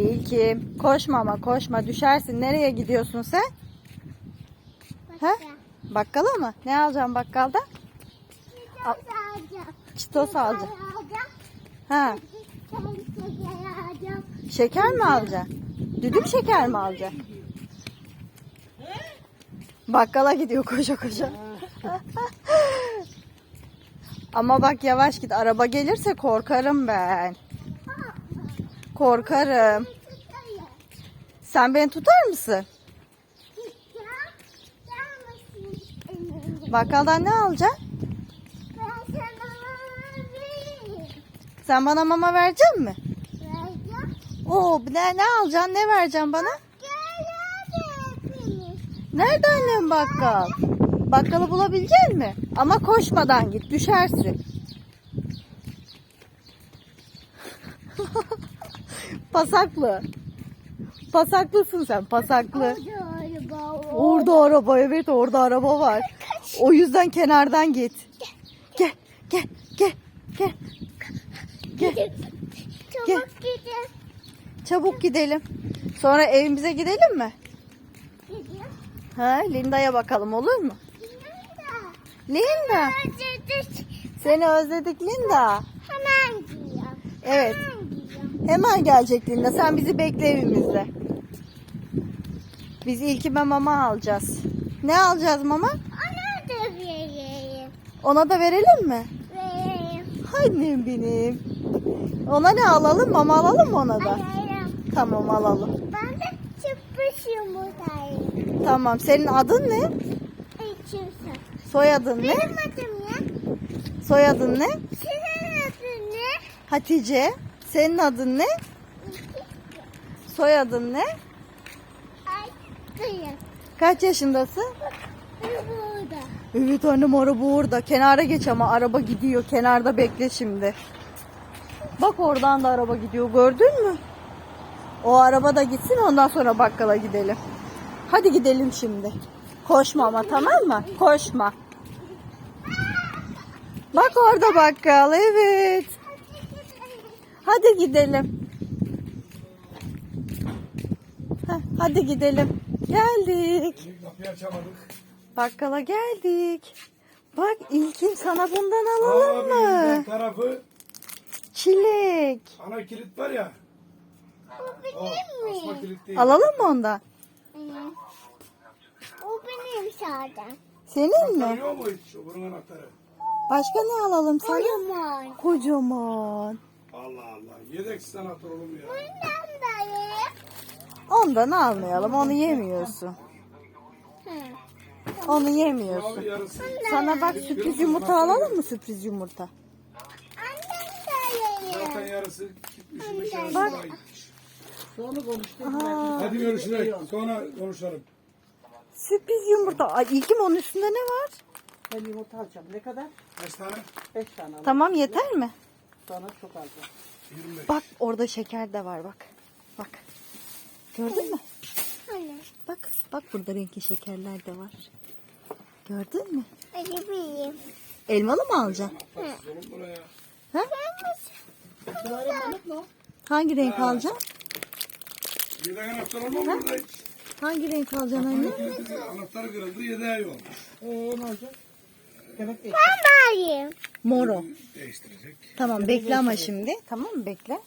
İlkim koşma ama koşma düşersin. Nereye gidiyorsun sen? He? Bakkala mı? Ne alacaksın bakkalda? Al- Çitos alacaksın. Ha, şeker mi alacaksın? Düdük şeker mi alacaksın? Bakkala gidiyor koşa koşa. Ama bak yavaş git. Araba gelirse korkarım ben. Korkarım. Sen beni tutar mısın? Bakkaldan ne alacaksın? Sen bana mama verecek mi? Oo, ne, ne alacaksın? Ne vereceksin bana? Nerede annem bakkal? Bakkalı bulabilecek mi? Ama koşmadan git, düşersin. pasaklı. Pasaklısın sen, pasaklı. Orada araba, evet orada araba var. O yüzden kenardan git. Gel, gel, gel, gel. Gel, Çabuk gidin. çabuk gidelim. Sonra evimize gidelim mi? Gidiyor. Ha, Linda'ya bakalım olur mu? Linda, Gidiyor. seni özledik Linda. Hemen gidiyor. Evet, Hemen. Hemen gelecek Linda. Sen bizi bekle evimizde. Biz ilkime mama alacağız. Ne alacağız mama? Ona da vereyim. Ona da verelim mi? Vereyim. Annem benim. Ona ne alalım? Mama alalım mı ona da? Arayayım. Tamam alalım. Ben de çıkmış yumurtayım. Tamam. Senin adın ne? İçiyorsun. Soyadın ne? Benim adım ne? Soyadın ne? Senin adın ne? Hatice. Senin adın ne? Soyadın ne? Kaç yaşındasın? Evet annem araba orada. Kenara geç ama araba gidiyor. Kenarda bekle şimdi. Bak oradan da araba gidiyor. Gördün mü? O araba da gitsin ondan sonra bakkala gidelim. Hadi gidelim şimdi. Koşma ama tamam mı? Koşma. Bak orada bakkal. Evet. Hadi gidelim. Heh, hadi gidelim. Geldik. Kapıyı açamadık. Bakkala geldik. Bak İlkim sana bundan alalım Abi mı? tarafı Çilek. ana kilit var ya. Bu O benim asma mi? kilit değil. Alalım mı ondan? Hı. O benim zaten. Senin mi? Yok mu hiç? O bunun anahtarı. Başka ne alalım sana? Kocaman. Kocaman. Allah Allah. Yedeksiz anahtar olur mu ya? Bundan da ye. Ondan almayalım. Onu yemiyorsun. Onu yemiyorsun. yarısı. Sana bak sürpriz yumurta alalım mı sürpriz yumurta? Annem de ye. Zaten yarısı gitmiş. yarısı Bak. daha gitmiş. Sonra konuştuk. Hadi görüşürüz. Sonra konuşalım. sürpriz yumurta. Ay İlkim onun üstünde ne var? Ben yumurta alacağım. Ne kadar? Kaç tane? Beş tane alacağım. Tamam yeter mi? Sonra çok alacağım. 25. Bak orada şeker de var bak. Bak. Gördün mü? Anne. Bak. Bak burada renkli şekerler de var. Gördün mü? Bileyim. Elmalı mı alacaksın? Buraya. Ha? Hangi renk alacaksın? Yedek anahtar olmaz mı burada hiç? Hangi renk alacaksın anne? Kilidi, anahtarı kırıldı yedeği yok. Ee, ne olacak? Demek Ben yiyeyim. Moro. Değiştirecek. Tamam bekle ama şimdi. Tamam mı bekle.